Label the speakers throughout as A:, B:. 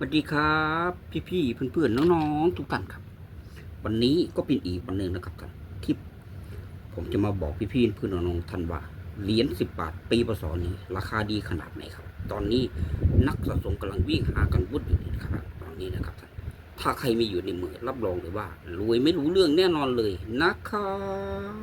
A: สวัสดีครับ พี่ๆเพื่อนๆน้องๆทุกท่านครับ วันนี้ก็เป็นอีกวันหนึ่งนะครับท่านที่ผมจะมาบอกพี่ๆเพื่อนๆน้องๆท่านว่าเหรียญสิบบาทปีพศนี้ ราคาดีขนาดไหนครับ ตอนนี้นักสะสมกำลังวิ่งหากันวุ่นอยู่นะครับตอนนี้นะครับท่านถ้าใครมีอยู่ในมือรับรองเลยว่า รวยไม่รู้เรื่องแน่นอนเลยนะครับ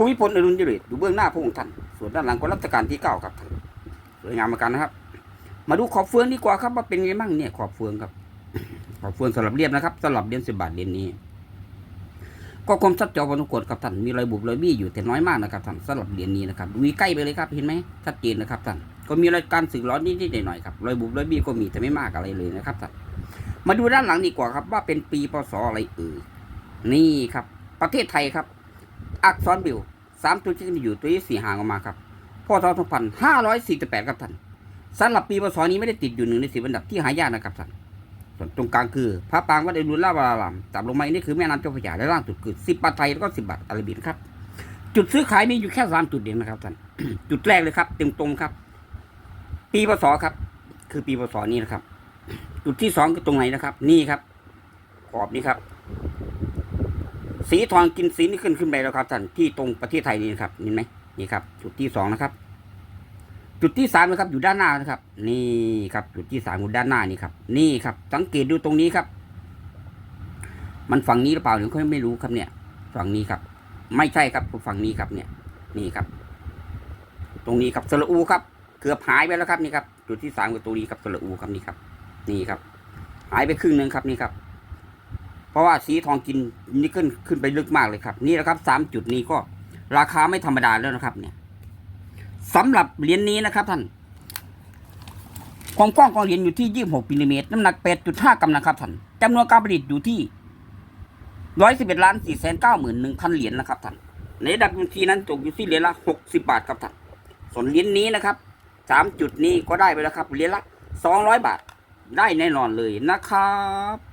A: ภูมิพลอดุลยเดชอยู่เบื้องหน้าพระองค์ท่าน ส่วนด้านหลังก็รัชกาลที่เก้าครับท่านสวยงามเหมือนกันนะครับ มาดูขอบเฟืองดีกว่าครับว่าเป็นไงบ้างเนี่ยขอบเฟืองครับ ขอบเฟืองสลับเรียบนะครับสลับเรียญสิบบาทเรียญนี้ ก็คมชัดเจนพอสมควรครับท่านมีรอยบุบรอยบี้อยู่แต่น้อยมากนะครับท่านสลับเรียญนี้นะครับดูใกล้ไปเลยครับเห็นไหมชัดเจนนะครับท่านก็มีรอยการสึกร้อนนิดๆหน่อยๆครับรอยบุบรอยบี้ก็มีแต่ไม่มากอะไรเลยนะครับท่านมาดูด้านหลังดีกว่าครับ ว่าเป็นปีพศอะไรเอ่ยนี่ครับ ประเทศไทยครับ อักษรบิวสามตัวที่อยู่ตัวที่สี่ห่างออกมาครับพศสองพันห้าร้อยสี่สิบแปดครับท่านสำหรับปีพศนี้ไม่ได้ติดอยู่หนึ่งในสิบอันดับที่หายากนะครับท่านส่วนตรงกลางคือพระปางวัดเอรุลลาวารามจับลงมาอันี่คือแม่น้ำเจ้าพระยาและล่างสุดคือสิบบาทไทยแล้วก็สิบบาทอาราบินครับ จุดซื้อขายมีอยู่แค่สามจุดเดียวนะครับท่านจุดแรกเลยครับเต็มตรงครับ ปีพศครับ คือปีพศนี้นะครับ จุดที่สองคือตรงไหนนะครับ นี่ครับขอบนี้ครับ สีทองกินสีนี่ขึ้นขึ้นไปแล้วครับท่านที่ตรงประเทศไทยนี่ครับเห็นไหมนี่ครับ จุดที่สองนะครับ จุดที่สามนะครับ อยู่ด้านหน้านะครับ นี่ครับ จุดที่สามอยู่ด้านหน้านี่ครับ นี่ครับ สังเกตดูตรงนี้ครับ มันฝั่งนี้หรือเปล่าหรือเขาไม่รู้ครับเนี่ย ฝั่งนี้ครับ ไม่ใช่ครับฝั่งนี้ครับเนี่ย นี่ครับ ตรงนี้ครับสระอูครับเกือบหายไปแล้วครับนี่ครับ จุดที่สามคือตรงนี้ครับสระอูครับนี่ครับ นี่ครับ หายไปครึ่งหนึ่งครับนี่ครับ เพราะว่าสีทองกินนี่ขึ้นขึ้นไปลึกมากเลยครับ นี่แหละครับสามจุดนี้ก็ราคาไม่ธรรมดาแล้วนะครับ เนี่ยสำหรับเหรียญนี้นะครับท่านความกว้างของเหรียญอยู่ที่ยี่หกมิลลิเมตรน้ำหนักแปดจุดห้ากรัมนะครับท่านจำนวนการผลิตอยู่ที่ร้อยสิบเอ็ดล้านสี่แสนเก้าหมื่นหนึ่งพันเหรียญนะครับท่านในระดับบัญชีนั้นตกอยู่ที่เหรียญละหกสิบาทครับท่านส่วนเหรียญนี้นะครับสามจุดนี้ก็ได้ไปแล้วครับเหรียญละสองร้อยบาทได้แน่นอนเลยนะครับ